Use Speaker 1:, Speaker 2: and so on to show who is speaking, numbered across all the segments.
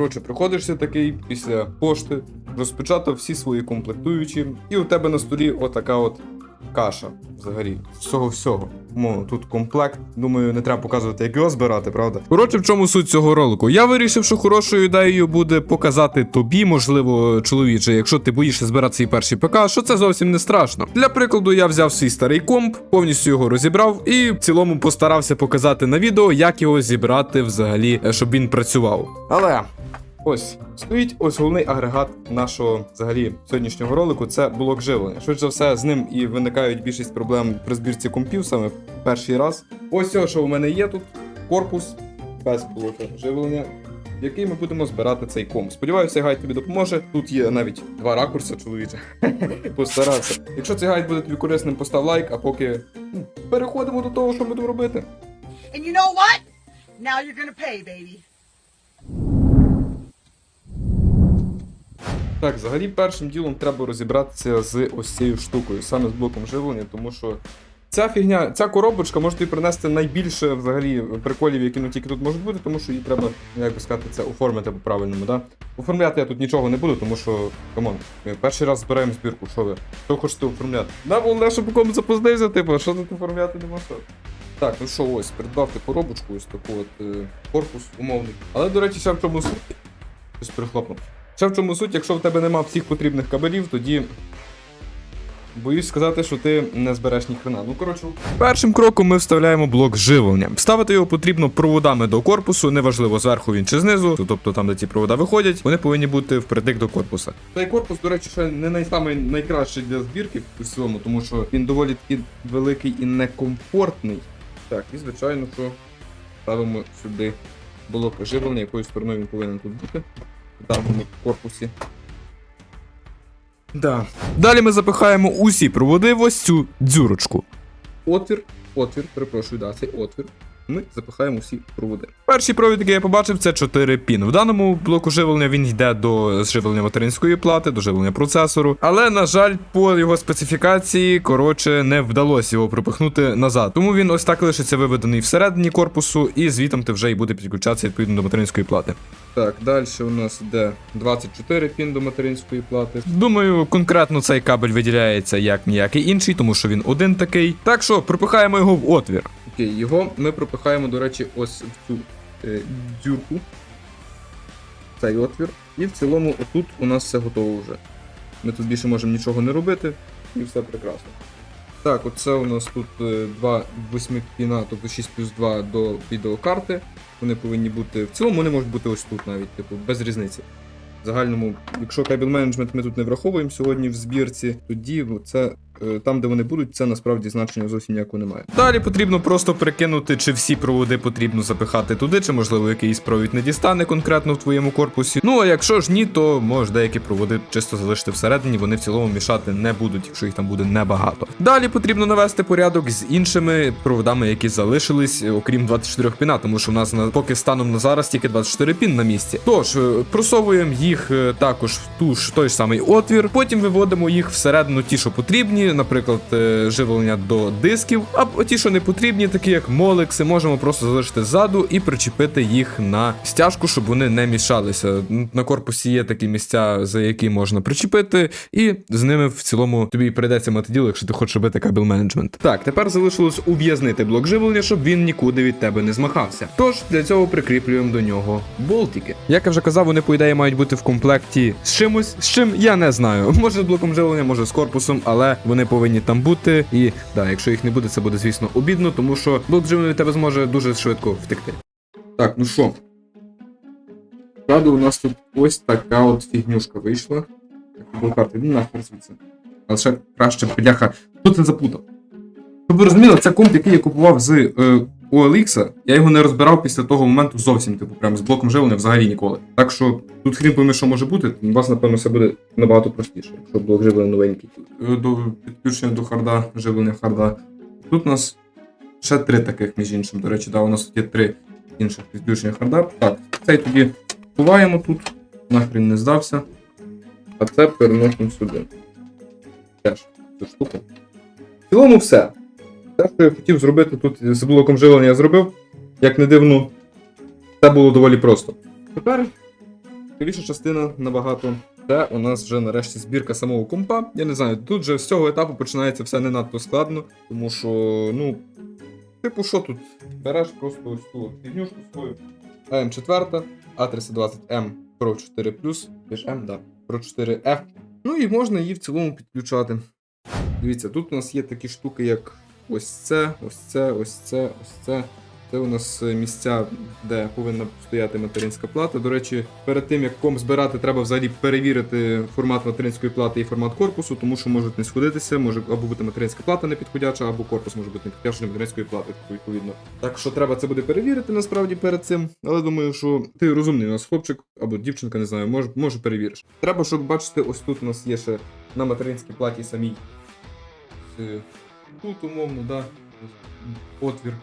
Speaker 1: Коротше, приходишся такий після пошти, розпечатав всі свої комплектуючі, і у тебе на столі отака от каша взагалі. З цього всього. Мовно, тут комплект. Думаю, не треба показувати, як його збирати, правда? Коротше, в чому суть цього ролику? Я вирішив, що хорошою ідеєю буде показати тобі, можливо, чоловіче, якщо ти боїшся збирати свій перший ПК, що це зовсім не страшно. Для прикладу, я взяв свій старий комп, повністю його розібрав і в цілому постарався показати на відео, як його зібрати взагалі, е, щоб він працював. Але Ось стоїть ось головний агрегат нашого взагалі сьогоднішнього ролику. Це блок живлення. Швидше за все, з ним і виникають більшість проблем при збірці компів саме перший раз. Ось все, що у мене є тут: корпус без блока живлення. В який ми будемо збирати цей комп. Сподіваюся, гайд тобі допоможе. Тут є навіть два ракурси, чоловіче. Постарався. Якщо цей гайд буде тобі корисним, постав лайк, а поки ну, переходимо до того, що будемо робити.
Speaker 2: And you know what? Now you're gonna pay, baby.
Speaker 1: Так, взагалі першим ділом треба розібратися з ось цією штукою, саме з блоком живлення, тому що ця фігня, ця коробочка може тобі принести найбільше взагалі приколів, які ну тільки тут можуть бути, тому що її треба, ну, як би сказати, це оформити по-правильному, да? Оформляти я тут нічого не буду, тому що, камон, ми перший раз збираємо збірку, що ви? Що хочете оформляти? Да, головне, щоб кому запознався, типу, що тут оформляти нема що. Так, ну що, ось, придбав ти коробочку, ось таку от е, корпус умовний. Але, до речі, ще в чому суть. Щось перехлопнув. Ще в чому суть, якщо в тебе нема всіх потрібних кабелів, тоді. Боюсь сказати, що ти не збереш ні хрена. Ну коротше, першим кроком ми вставляємо блок живлення. Вставити його потрібно проводами до корпусу, неважливо зверху він чи знизу, тобто там, де ці провода виходять, вони повинні бути впритик до корпуса. Цей корпус, до речі, ще не найсамий найкращий для збірки в цілому, тому що він доволі таки великий і некомфортний. Так, і звичайно, що ставимо сюди блок живлення, якою стороною він повинен тут бути даному корпусі. Да. Далі ми запихаємо усі проводи в ось цю дзюрочку. Отвір, отвір, перепрошую, да, цей отвір. Ми запихаємо всі проводи. Перший провід, який я побачив, це 4 пін. В даному блоку живлення він йде до живлення материнської плати, до живлення процесору. Але, на жаль, по його специфікації, коротше, не вдалося його пропихнути назад. Тому він ось так лишиться виведений всередині корпусу, і звітом ти вже і буде підключатися відповідно до материнської плати. Так, далі у нас йде 24 пін до материнської плати. Думаю, конкретно цей кабель виділяється як ніякий інший, тому що він один такий. Так що пропихаємо його в отвір. Окей, його ми пропихаємо, до речі, ось в цю е, дюрку. Цей отвір. І в цілому, отут у нас все готово вже. Ми тут більше можемо нічого не робити, і все прекрасно. Так, оце у нас тут е, два 8 піна, тобто 6 плюс 2 до відеокарти. Вони повинні бути. В цілому вони можуть бути ось тут навіть, типу, без різниці. В загальному, якщо кабель менеджмент ми тут не враховуємо сьогодні в збірці, тоді це там, де вони будуть, це насправді значення зовсім ніякого немає. Далі потрібно просто прикинути, чи всі проводи потрібно запихати туди, чи можливо якийсь провід не дістане конкретно в твоєму корпусі. Ну а якщо ж ні, то можеш деякі проводи чисто залишити всередині, вони в цілому мішати не будуть, якщо їх там буде небагато. Далі потрібно навести порядок з іншими проводами, які залишились, е, окрім 24 піна, тому що в нас на поки станом на зараз тільки 24 пін на місці. Тож е, просовуємо їх е, також в ту ж той ж самий отвір. Потім виводимо їх всередину, ті, що потрібні, наприклад, е, живлення до дисків. А ті, що не потрібні, такі як молекси, можемо просто залишити ззаду і причепити їх на стяжку, щоб вони не мішалися. На корпусі є такі місця, за які можна причепити, і з ними в цілому тобі прийдеться мати діло, якщо ти хочеш робити кабель менеджмент. Так, тепер залишилось ув'язнити блок живлення, щоб він нікуди від тебе не змахався. Тож для цього прикріплюємо до нього болтики. Як я вже казав, вони по ідеї мають бути в комплекті з чимось, з чим я не знаю. Може з блоком живлення, може з корпусом, але вони повинні там бути. І да, якщо їх не буде, це буде звісно обідно, тому що блокджим від тебе зможе дуже швидко втекти. Так, ну що. Правда, у нас тут ось така от фігнюшка вийшла. Блокарти, ну нахер звідси. Але ще краще бляха. Хто це запутав? Щоб ви розуміли, це комп, який я купував з е, OLX, я його не розбирав після того моменту зовсім, типу, прям з блоком живлення взагалі ніколи. Так що тут хрін пойми, що може бути, у вас, напевно, все буде набагато простіше, якщо блок живлення новенький. Е, До підключення до харда, живлення харда. Тут у нас ще три таких, між іншим. До речі, да, у нас є три інших підключення харда. Так, цей тоді ховаємо тут, нахрен не здався. А це переносимо сюди. Теж цю штуку. В цілому все. Те, що я хотів зробити тут з блоком живлення, я зробив. Як не дивно, це було доволі просто. Тепер найцікавіша частина набагато. Це у нас вже нарешті збірка самого компа. Я не знаю, тут же з цього етапу починається все не надто складно, тому що, ну, типу, що тут? Береш просто ось ту фігнюшку свою. АМ4, А320М Pro 4 ти ж М, да, Pro 4F. Ну і можна її в цілому підключати. Дивіться, тут у нас є такі штуки, як ось це, ось це, ось це, ось це. Це у нас е, місця, де повинна стояти материнська плата. До речі, перед тим як комп збирати, треба взагалі перевірити формат материнської плати і формат корпусу, тому що можуть не сходитися, може або бути материнська плата непідходяча, або корпус може бути непідходячий до материнської плати, відповідно. Так що треба це буде перевірити насправді перед цим. Але думаю, що ти розумний у нас хлопчик або дівчинка, не знаю, може, може перевіриш. Треба, щоб бачити, ось тут у нас є ще на материнській платі самій. Тут умовно, да. Отвір.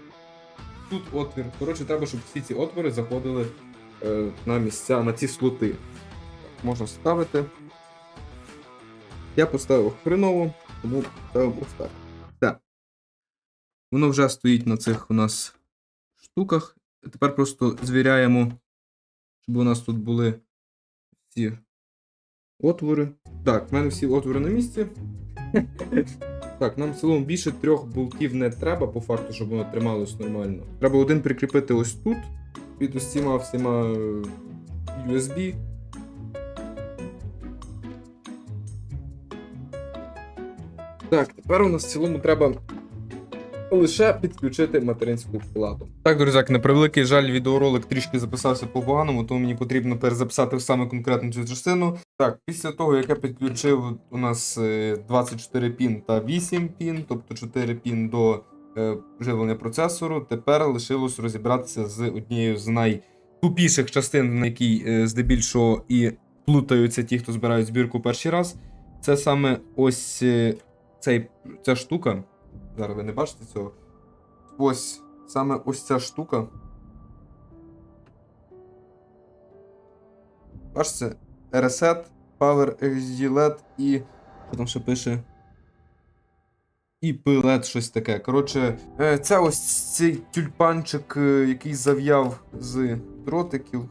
Speaker 1: Тут отвір. Коротше, треба, щоб всі ці отвори заходили е, на місця, на ці слоти. Так, можна ставити. Я поставив хреново, тому ставив ось так. Так. Воно вже стоїть на цих у нас штуках. Тепер просто звіряємо, щоб у нас тут були ці отвори. Так, в мене всі отвори на місці. Так, нам в цілому більше трьох болтів не треба, по факту, щоб воно трималось нормально. Треба один прикріпити ось тут, під усіма всіма е, USB. Так, тепер у нас в цілому треба лише підключити материнську плату. Так, друзяк, на превеликий жаль, відеоролик трішки записався по-поганому, тому мені потрібно перезаписати саме конкретну цю частину. Так, після того, як я підключив у нас е, 24 пін та 8 пін, тобто 4 пін до е, живлення процесору, тепер лишилось розібратися з однією з найтупіших частин, на якій е, здебільшого і плутаються ті, хто збирають збірку перший раз. Це саме ось е, цей, ця штука. Зараз ви не бачите цього. Ось саме ось ця штука. Бачите? Reset, Power LED і. Що там ще пише? І пилет щось таке. Коротше, е, це ось цей тюльпанчик, е, який зав'яв з дротиків.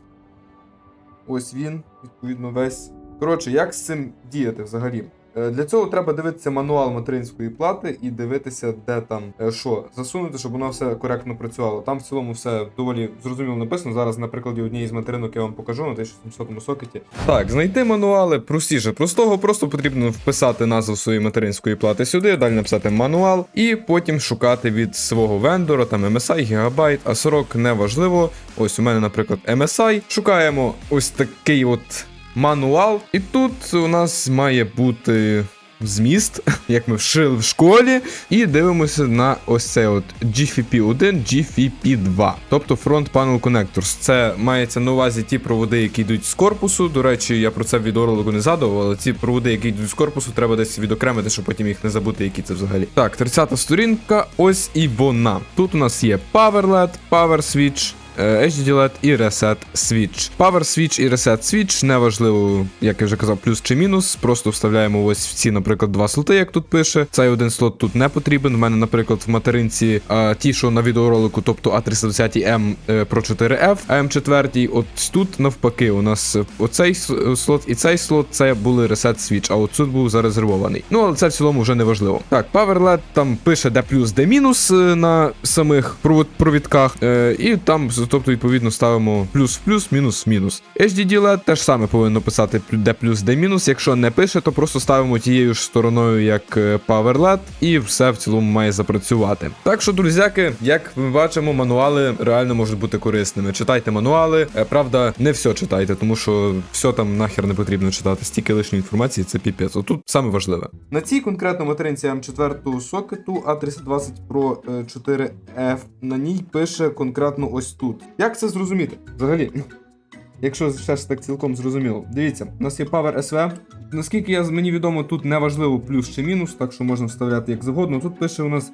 Speaker 1: Ось він, відповідно, весь. Коротше, як з цим діяти взагалі? Е, Для цього треба дивитися мануал материнської плати і дивитися, де там е, що засунути, щоб воно все коректно працювало. Там в цілому все доволі зрозуміло написано. Зараз на прикладі однієї з материнок я вам покажу на 1700 сокеті. Так, знайти мануали простіше простого, просто потрібно вписати назву своєї материнської плати сюди, далі написати мануал, і потім шукати від свого вендора, там MSI, Gigabyte, а 40 неважливо. Ось у мене, наприклад, MSI. Шукаємо ось такий от мануал. І тут у нас має бути зміст, як ми вшили в школі, і дивимося на ось цей от GFP1, GFP2, тобто Front Panel Connectors. Це мається на увазі ті проводи, які йдуть з корпусу. До речі, я про це в відеоролику не згадував, але ці проводи, які йдуть з корпусу, треба десь відокремити, щоб потім їх не забути, які це взагалі. Так, 30 сторінка, ось і вона. Тут у нас є Power LED, Power Switch. Е, HD LED і Reset Switch. Power Switch і Reset Switch неважливо, як я вже казав, плюс чи мінус. Просто вставляємо ось в ці, наприклад, два слоти, як тут пише. Цей один слот тут не потрібен. У мене, наприклад, в материнці а, ті, що на відеоролику, тобто А320M е, Pro 4F, а М4, от тут навпаки, у нас оцей слот і цей слот це були Reset Switch, а от тут був зарезервований. Ну, але це в цілому вже не важливо. Так, Power LED там пише де плюс, де мінус е, на самих провідках, е, і там, тобто, відповідно, ставимо плюс в плюс, мінус в мінус. HDD LED теж саме повинно писати де плюс, де мінус. Якщо не пише, то просто ставимо тією ж стороною, як е, Power LED, і все в цілому має запрацювати. Так що, друзяки, як ми бачимо, мануали реально можуть бути корисними. Читайте мануали. Е, Правда, не все читайте, тому що все там нахер не потрібно читати. Стільки лишньої інформації, це піпець. Отут саме важливе. На цій конкретно материнці М4 сокету A320 Pro е, 4F на ній пише конкретно ось тут. Як це зрозуміти? Взагалі. Якщо все ж так цілком зрозуміло. Дивіться, у нас є Power SV. Наскільки я, мені відомо, тут не важливо плюс чи мінус, так що можна вставляти як завгодно. Тут пише у нас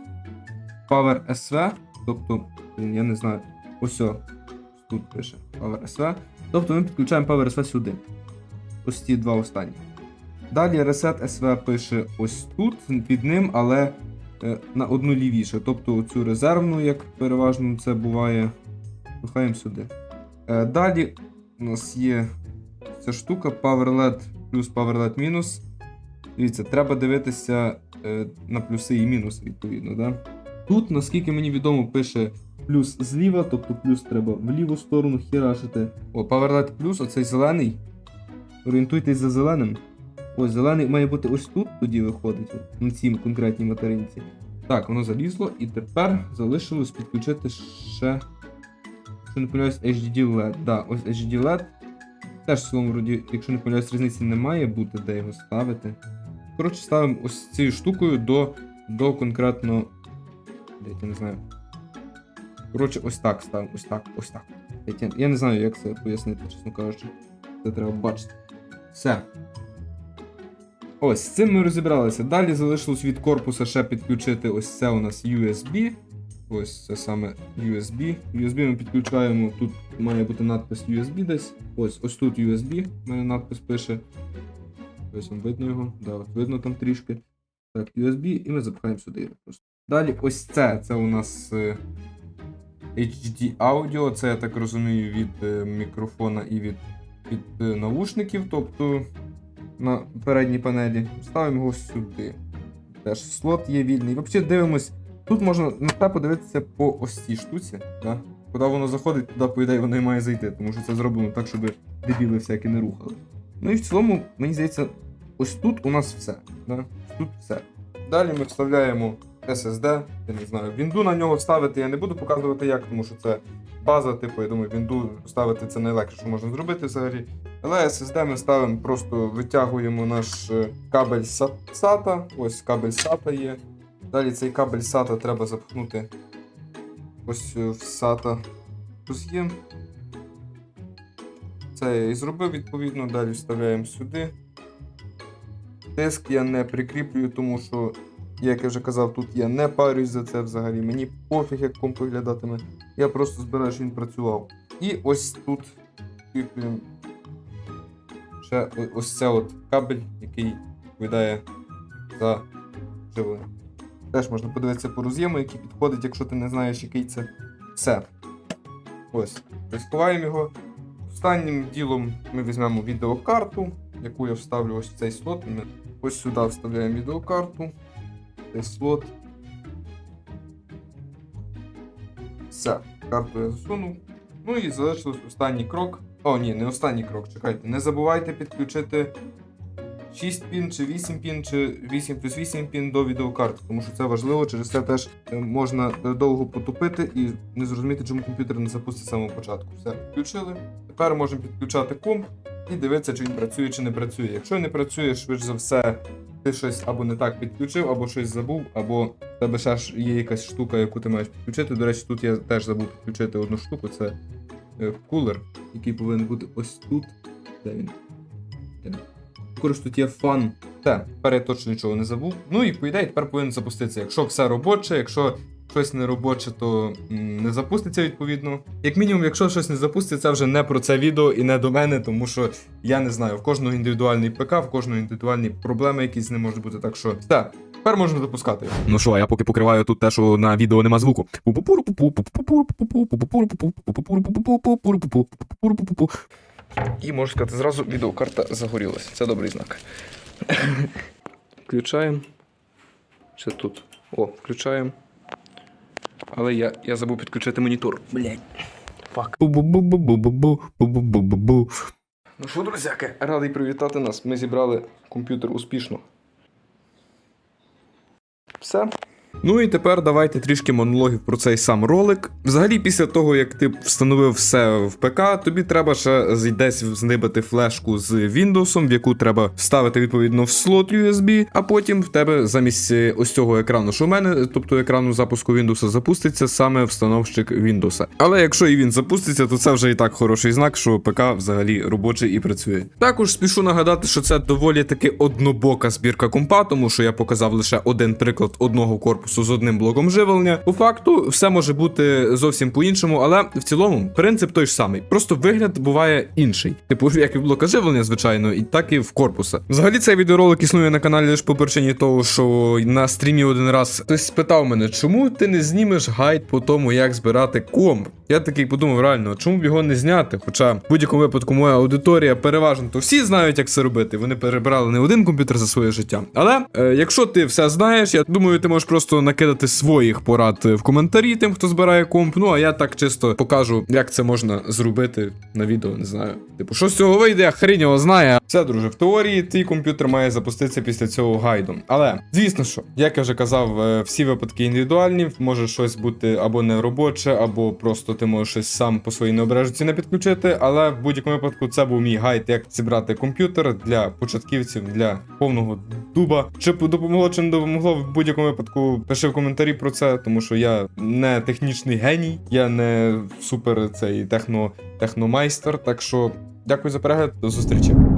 Speaker 1: Power SV, тобто, я не знаю, ось тут пише Power SV. Тобто ми підключаємо Power SV сюди. Ось ці два останні. Далі Reset SV пише ось тут під ним, але е, на одну лівіше. Тобто цю резервну, як переважно це буває, пихаємо сюди. Е, далі у нас є ця штука PowerLED плюс PowerLED мінус. Дивіться, треба дивитися е, на плюси і мінуси, відповідно. Да? Тут, наскільки мені відомо, пише плюс зліва, тобто плюс треба в ліву сторону хірашити. О, PowerLED плюс, оцей зелений. Орієнтуйтесь за зеленим. Ось зелений має бути ось тут, тоді виходить, на цій конкретній материнці. Так, воно залізло, і тепер залишилось підключити ще. Якщо не помиляюсь, HDD LED. Да, ось HDD LED. Теж в цілому вроді, якщо не помиляюсь, різниці не має бути, де його ставити. Коротше, ставимо ось цією штукою до, до конкретно. Я не знаю. Коротше, ось так ставимо, ось так, ось так. Я, я не знаю, як це пояснити, чесно кажучи. Це треба бачити. Все. Ось, з цим ми розібралися. Далі залишилось від корпуса ще підключити ось це у нас USB. Ось це саме USB. USB ми підключаємо. Тут має бути надпис USB десь. Ось ось тут USB. У мене надпис пише. Ось вам видно його. Да, от видно там трішки. Так, USB, і ми запихаємо сюди просто. Далі ось це. Це у нас е, HD аудіо. Це я так розумію від е, мікрофона і від, від е, навушників. Тобто на передній панелі. Ставимо його сюди. Теж слот є вільний. Взагалі дивимось. Тут можна на те подивитися по ось цій штуці. Да? Куди воно заходить, туди, по ідеї, воно і має зайти, тому що це зроблено так, щоб дебіли всякі не рухали. Ну і в цілому, мені здається, ось тут у нас все. Да? Тут все. Далі ми вставляємо SSD, я не знаю, вінду на нього ставити я не буду показувати як, тому що це база, типу, я думаю, вінду ставити це найлегше, що можна зробити взагалі. Але SSD ми ставимо, просто витягуємо наш е, кабель SATA. Ось кабель SATA є. Далі цей кабель SATA треба запхнути ось е, в SATA роз'єм. Це я і зробив відповідно, далі вставляємо сюди. Диск я не прикріплюю, тому що, як я вже казав, тут я не парюсь за це взагалі. Мені пофіг, як комп виглядатиме. Я просто збираю, щоб він працював. І ось тут кріплюємо ще ось це от кабель, який відповідає за живлення. Теж можна подивитися по роз'єму, який підходить, якщо ти не знаєш, який це. Все. Ось. Ховаємо його. Останнім ділом ми візьмемо відеокарту, яку я вставлю ось в цей слот. Ми ось сюди вставляємо відеокарту. Цей слот. Все, карту я засунув. Ну і залишилось останній крок. О, ні, не останній крок, чекайте. Не забувайте підключити 6 пін чи 8 пін, чи 8 плюс 8 пін до відеокарти, тому що це важливо, через це теж е, можна е, довго потупити і не зрозуміти, чому комп'ютер не запустить з самого початку. Все, підключили. Тепер можемо підключати комп і дивитися, чи він працює, чи не працює. Якщо не працює, швидше за все, ти щось або не так підключив, або щось забув, або в тебе ще ж є якась штука, яку ти маєш підключити. До речі, тут я теж забув підключити одну штуку. Це е, кулер, який повинен бути ось тут. Де він? Коротше, тут є фан. Те, тепер я точно нічого не забув. Ну і по ідеї тепер повинен запуститися. Якщо все робоче, якщо щось не робоче, то не запуститься відповідно. Як мінімум, якщо щось не запуститься, це вже не про це відео і не до мене, тому що я не знаю, в кожного індивідуальний ПК, в кожного індивідуальні проблеми якісь не можуть бути. Так що так, тепер можна запускати.
Speaker 3: Ну що, я поки покриваю тут те, що на відео нема звуку.
Speaker 1: І можу сказати, зразу відеокарта загорілася. Це добрий знак. Включаємо. Ще тут. О, включаємо. Але я, я забув підключити монітор. Блять. Фак. Ну що, друзяки, радий привітати нас. Ми зібрали комп'ютер успішно. Все.
Speaker 3: Ну і тепер давайте трішки монологів про цей сам ролик. Взагалі, після того, як ти встановив все в ПК, тобі треба ще десь знибити флешку з Windows, в яку треба вставити відповідно в слот USB, а потім в тебе замість е, ось цього екрану, що в мене, тобто екрану запуску Windows, запуститься саме встановщик Windows. Але якщо і він запуститься, то це вже і так хороший знак, що ПК взагалі робочий і працює. Також спішу нагадати, що це доволі таки однобока збірка компа, тому що я показав лише один приклад одного корпусу з одним блоком живлення. По факту, все може бути зовсім по-іншому, але в цілому принцип той ж самий. Просто вигляд буває інший. Типу, як і в блока живлення, звичайно, і так і в корпуса. Взагалі, цей відеоролик існує на каналі лише по причині того, що на стрімі один раз хтось спитав мене, чому ти не знімеш гайд по тому, як збирати комп.
Speaker 1: Я такий подумав, реально, чому б його не зняти? Хоча в будь-якому випадку моя аудиторія переважно, то всі знають, як це робити. Вони перебрали не один комп'ютер за своє життя. Але е, якщо ти все знаєш, я думаю, ти можеш просто накидати своїх порад в коментарі тим, хто збирає комп. Ну а я так чисто покажу, як це можна зробити на відео. Не знаю. Типу, що з цього вийде, хрінь його знає. Все, друже, в теорії твій комп'ютер має запуститися після цього гайду. Але звісно, що як я вже казав, е, всі випадки індивідуальні, може щось бути або не робоче, або просто ти можеш щось сам по своїй необережності не підключити. Але в будь-якому випадку це був мій гайд, як зібрати комп'ютер для початківців, для повного дуба. Чи допомогло, чи не допомогло, в будь-якому випадку пиши в коментарі про це, тому що я не технічний геній, я не супер цей техно, техномайстер. Так що дякую за перегляд, до зустрічі.